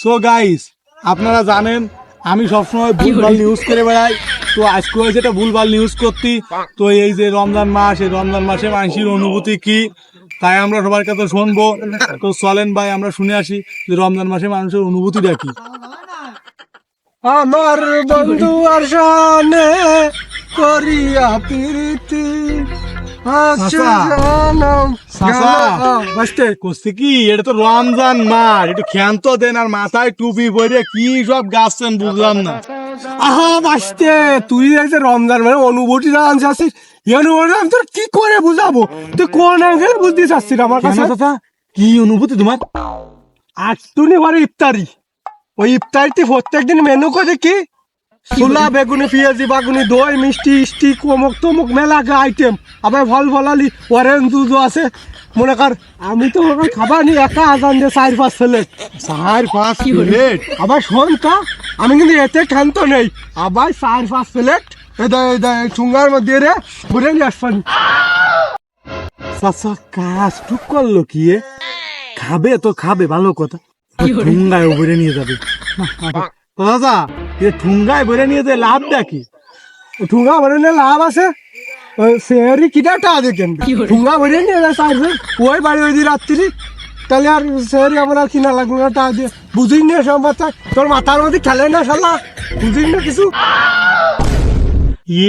So guys আপনারা জানেন আমি সবসময় ভুলভাল নিউজ করে বেড়াই। তো আজকে হয়েছে এটা ভুলভাল নিউজ করতি। তো এই যে রমজান মাস এই রমজান মাসে মানুষের অনুভূতি কি? তাই আমরা সবার কাছে শুনব। তো চলেন ভাই আমরা শুনে আসি যে রমজান মাসে মানুষের অনুভূতিটা কি। আমার বন্ধু আর করিয়া প্রীতি। করছে কি এটা তো রমজান মাস একটু ক্ষান্ত দেন আর মাথায় টুপি পরে কি সব গাছছেন বুঝলাম না আহা বাস্তে তুই যে রমজান মানে অনুভূতি জানছ অনুভূতি আমি তোর কি করে বুঝাবো তুই কোন অ্যাঙ্গেলে বুঝতে চাচ্ছিস আমার কাছে কি অনুভূতি তোমার আজ ঘরে ইফতারি ওই ইফতারিতে প্রত্যেকদিন মেনু করে কি ছোলা বেগুনি পেঁয়াজি বাগুনি দই মিষ্টি ইষ্টি কমক তমক মেলা আইটেম আবার ফল ফলালি অরেঞ্জ জুজও আছে। মনে কর আমি তো ওরকম খাবার নি একা আজান যে চার পাঁচ ছেলে চার পাঁচ প্লেট আবার শোন তা আমি কিন্তু এতে ক্ষান্ত নেই। আবার চার পাঁচ প্লেট এটা এটা ঠুঙ্গার মধ্যে রে ঘুরে নিয়ে আসবানি চাচা কাজ টুক করল কি? খাবে তো খাবে ভালো কথা। ঠুঙ্গায় ভরে নিয়ে যাবে। তো এ ঠুঙ্গায় ভরে নিয়ে যেয়ে লাভ দেখি। ঠুঙ্গা ভরে নিয়ে লাভ আছে? সেরি কিটা টাকা দেখেন। ঠুঙ্গা ভরে নিয়ে যায় চার ওই বাড়ি ওই রাত্রি তাহলে আর সেরি আমার আর কিনা লাগবে না টাকা দিয়ে বুঝিস না সব বাচ্চা তোর মাথার মধ্যে খেলে না শালা বুঝিস না কিছু।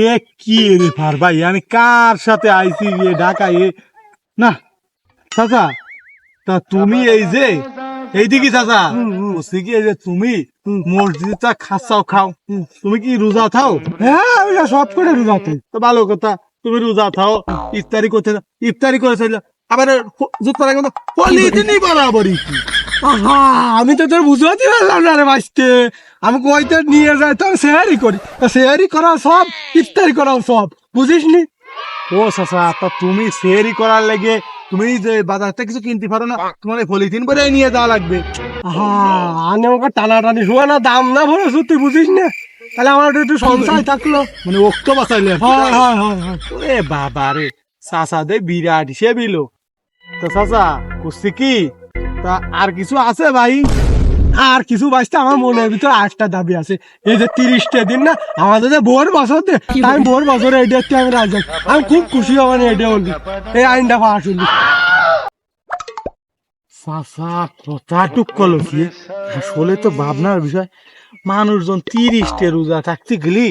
এ কি রে ফার ভাই আমি কার সাথে আইছি এ ঢাকা এ না চাচা তা তুমি এই যে এইদিকে চাচা। বলছি কি যে তুমি মসজিদটা খাসাও খাও। তুমি কি রোজা খাও হ্যাঁ আমি সব করে রুজাতে তো ভালো কথা তুমি রোজা থাও ইফতারি করতে ইফতারি করে চাইলে আবার জুতো লাগে তো পলিথিনই বরাবরই। আহা আমি তো তোর বুঝতে পারলাম না রে বাঁচতে আমি কইতে নিয়ে যাই তো সেহারি করি। সেহারি করা সব ইফতারি করাও সব। বুঝিস নি ও চাচা তা তুমি সেরি করার লেগে তুমি যে বাজারটা কিছু কিনতে পারো না তোমার এই পলিথিন করে নিয়ে যাওয়া লাগবে। আনে আমাকে টানাটানি। শোয়া না দাম না ভরে তুই বুঝিস না। তাহলে আমার একটু সঞ্চয় থাকল। মানে ওক্ত বাঁচাইলে হয় হয় হয় ওরে বাবা রে চাচা দে বিরাট হিসেবে তো চাচা বুঝছি কি? তা আর কিছু আছে ভাই? আর কিছু বাঁচতে আমার মনের ভিতরে আটটা দাবি আছে। এই যে তিরিশটা দিন না, আমাদের যে ভোর বছর দে আমি ভোর বছর ডেটটা আমি রাজি আমি খুব খুশি হবেন এটা বললি এই আইনটা পাশ হলি চাচা, কথা টুক আসলে তো ভাবনার বিষয়। মানুষজন তিরিশটে রোজা থাকতে গেলি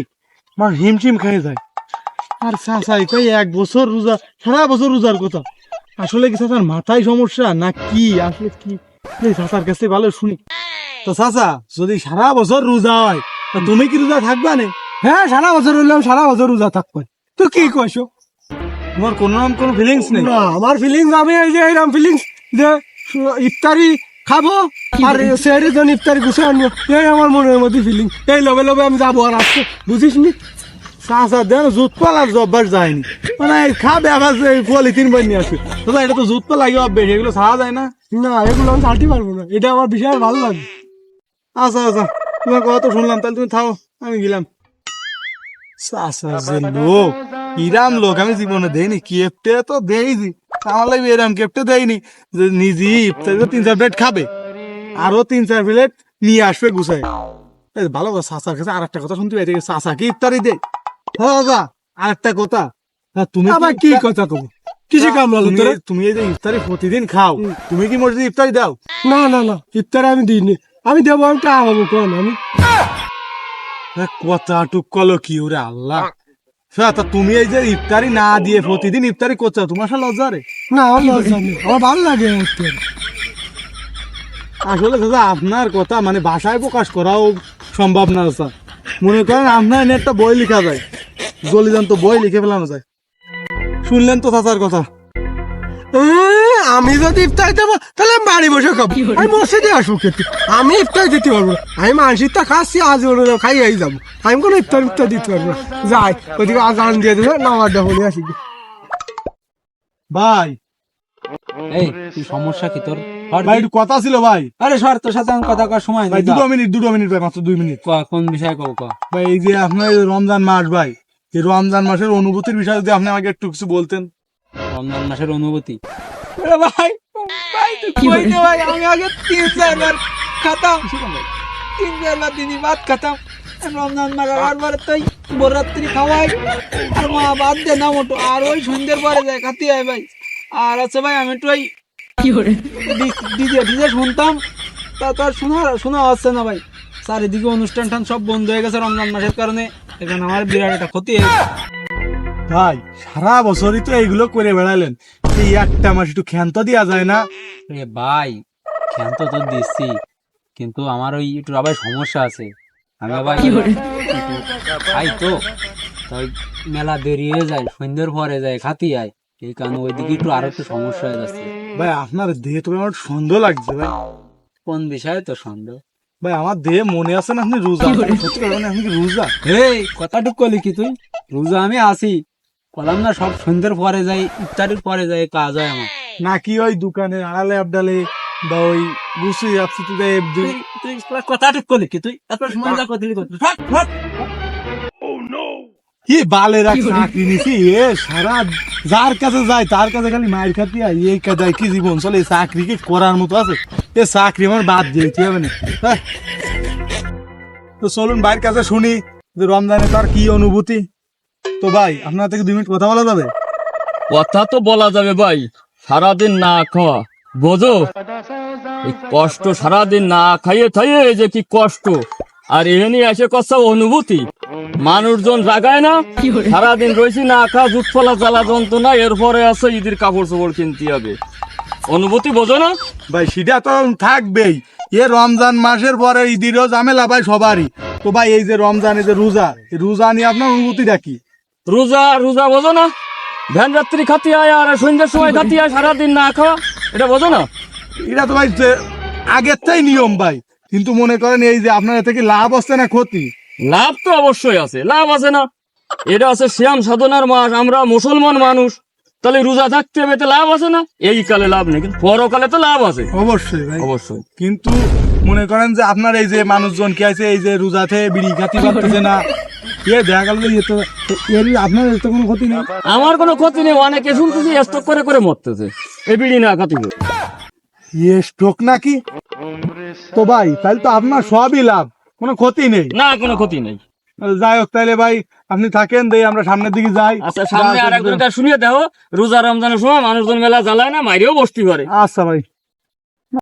আমার হিমশিম খেয়ে যায়। আর চাচাই কই এক বছর রোজা, সারা বছর রোজার কথা। আসলে কি চাচার মাথায় সমস্যা না কি? আসলে কি? চাচার কাছে ভালো শুনি। তো চাচা যদি সারা বছর রোজা হয় তা তুমি কি রোজা থাকবা না? হ্যাঁ সারা বছর হইলাম সারা বছর রোজা থাকব তো কি কইছো তোমার কোনো রকম কোনো ফিলিংস নেই? না আমার ফিলিংস আমি এই যে এইরকম ফিলিংস যে ইফতারি খাব আর সেরি জন ইফতারি গুছে আনব এই আমার মনের মধ্যে ফিলিং এই লবে লবে আমি যাব আর আসছে বুঝিস নি? চাচা দেন জুত পালার অভ্যাস যায়নি মানে এই খাবে আবার পলিথিন বই নিয়ে আসবে দাদা এটা তো জুত পা লাগে অভ্যাস এগুলো ছাড়া যায় না? না এগুলো আমি চালতে পারব না। এটা আমার বিশাল ভালো লাগে। আচ্ছা আচ্ছা। তোমার কথা তো শুনলাম তাহলে তুমি থাও আমি গেলাম। চাচা যে লোক ইরাম লোক আমি জীবনে দেইনি কেপটে তো দেইছি। আমার লাগবে এরাম কেপটে দেয়নি যে নিজে ইফতারি তিন চার প্লেট খাবে আরও তিন চার প্লেট নিয়ে আসবে গুছায়। এই ভালো কথা চাচার কাছে আর একটা কথা শুনতে পাই চাচা কি ইফতারি দে হ্যাঁ দাদা আর একটা কথা। হ্যাঁ, তুমি আবার কি কথা কব? কিসে কাম লাগল তুমি তুমি এই যে ইফতারি প্রতিদিন খাও তুমি কি মসজিদে ইফতারি দাও? না না না ইফতারি আমি দিইনি। আমি দেবো আমি কা হব কোন আমি? হ্যাঁ, কথা কলো কি ওরে আল্লাহ। তা তুমি এই যে ইফতারি না দিয়ে প্রতিদিন ইফতারি করছ তোমার সাথে লজ্জা রে? না আমার লজ্জা নেই। আমার ভালো লাগে ইফতারি। আসলে দাদা আপনার কথা মানে ভাষায় প্রকাশ করাও সম্ভব না স্যার মনে করেন আপনার এনে একটা বই লেখা যায়। জলিদান তো বই লিখে ফেলানো যায়। শুনলেন তো চাচার কথা? আমি যদি ইফতার দেবো তাহলে আমি বাড়ি বসে খাব। আমি মসজিদে আসব খেতে আমি ইফতার দিতে পারব না। আমি মানসিকটা খাচ্ছি আজ ওর খাই এই যাব। আমি কোনো ইফতার ইফতার দিতে পারব না। যাই ওদিকে আজান দিয়ে দেবে নামাজ দেবো নিয়ে আসি। ভাই। এই কি সমস্যা কি তোর? ভাই একটু কথা ছিল ভাই। আরে সর তোর সাথে আমি কথা করার সময় ভাই দুটো মিনিট দুটো মিনিট ভাই মাত্র দুই মিনিট। ক কোন বিষয়ে কও ক ভাই এই যে আপনার রমজান মাস ভাই এই রমজান মাসের অনুভূতির বিষয়ে যদি আপনি আমাকে একটু কিছু বলতেন। রমজান মাসের অনুভূতি? ভাই ভাই তুই কইতে ভাই? আমি আগে তিন চারবার খাতাম। তিন বেলা দিনই ভাত খাতাম। রমজান মারার আর বারে তাই বররাত্রি খাওয়াই। আর মা বাদ দে না মোটো। আর ওই সন্ধ্যের পরে যায় খাতি হয় ভাই। আর আছে ভাই আমি একটু ওই ডিজে ডিজে শুনতাম। তা তো আর শোনা শোনা হচ্ছে না ভাই। চারিদিকে অনুষ্ঠান টান সব বন্ধ হয়ে গেছে রমজান মাসের কারণে। এখানে আমার বিরাট একটা ক্ষতি হয়েছে। ভাই সারা বছরই তো এইগুলো করে বেড়ালেন এই একটা মাস একটু ক্ষান্ত দেওয়া যায় না? এ ভাই ক্ষান্ত তো দিচ্ছি কিন্তু আমার ওই একটু আবার সমস্যা আছে। আমি আবার খাই তো তাই মেলা দেরি হয়ে যায় সন্ধ্যের পরে যায় খাতি আয়। এই কারণে ওইদিকে একটু আরও একটু সমস্যা হয়ে যাচ্ছে। ভাই আপনার দেহে তো আমার সন্দেহ লাগছে ভাই। কোন বিষয়ে তো সন্দেহ ভাই আমার দেহে মনে আছে না আপনি রোজা? সত্যি কথা মানে আপনি কি রোজা? এই কথাটুক করলি কি তুই? রোজা আমি আসি বললাম না সব সন্ধ্যের পরে যাই ইফতারির পরে যাই কাজ হয় আমার। নাকি ওই দোকানে আড়ালে আবডালে বা ওই গুছু আপসিতে দেয় তুই তুই কথাটুক করলি কি? তুই এত সময় যা কি বালের এক চাকরি নিছি? এ সারা যার কাছে যায় তার কাছে খালি মায়ের খাতি আর এই কাদায় কি জীবন চলে? এই চাকরি কি করার মতো আছে? এ চাকরি আমার বাদ দিতে হবে না। হ্যাঁ। তো চলুন ভাইয়ের কাছে শুনি যে রমজানে তার কি অনুভূতি? তো ভাই আপনার থেকে দুই মিনিট কথা বলা যাবে? কথা তো বলা যাবে ভাই সারাদিন না খাওয়া। বোঝো? এই কষ্ট সারাদিন না খাইয়ে খাইয়ে যে কি কষ্ট। আর এখানে এসে কথা অনুভূতি। মানুষজন জাগায় না? সারাদিন রয়েছি না খাওয়া জুট ফলা জ্বালা যন্ত্রণা এরপরে আছে ঈদের কাপড় চোপড় কিনতে হবে। অনুভূতি বোঝো না? ভাই সেটা তো থাকবেই। এ রমজান মাসের পরে ঈদেরও ঝামেলা ভাই সবারই। তো ভাই এই যে রমজান এই যে রোজা রোজা নিয়ে আপনার অনুভূতিটা কি? রোজা রোজা বোঝো না? ভ্যান রাত্রি খাতি আয় আর সন্ধ্যের সময় খাতি আয় সারাদিন না খাওয়া এটা বোঝো না? এটা তো ভাই আগের তাই নিয়ম ভাই। কিন্তু মনে করেন এই যে আপনার এতে কি লাভ হচ্ছে না ক্ষতি? লাভ তো অবশ্যই আছে লাভ আছে না। এটা আছে শ্যাম সাধনার মাস আমরা মুসলমান মানুষ। তাহলে রোজা থাকতে হবে তো লাভ আছে না? এই কালে লাভ নেই কিন্তু পরকালে তো লাভ আছে। অবশ্যই ভাই। অবশ্যই। কিন্তু মনে করেন যে আপনার এই যে মানুষজন কি আছে এই যে রোজাতে বিড়ি খাতি পারতেছে না এ দেখা গেল তো তো এর আপনার তো কোনো ক্ষতি নেই? আমার কোনো ক্ষতি নেই অনেকে শুনতেছি স্টক করে করে মরতেছে। বিড়ি না করে। স্ট্রোক নাকি? তো ভাই তাহলে তো আপনার সবই লাভ। কোনো ক্ষতি নেই। না কোনো ক্ষতি নেই। যাই হোক তাহলে ভাই আপনি থাকেন দেই আমরা সামনের দিকে যাই। আচ্ছা সামনে আর একজনটা শুনিয়ে দেখো রোজা রমজানের সময় মানুষজন মেলা জ্বালায় না মাইরেও বসতে পারে আচ্ছা ভাই।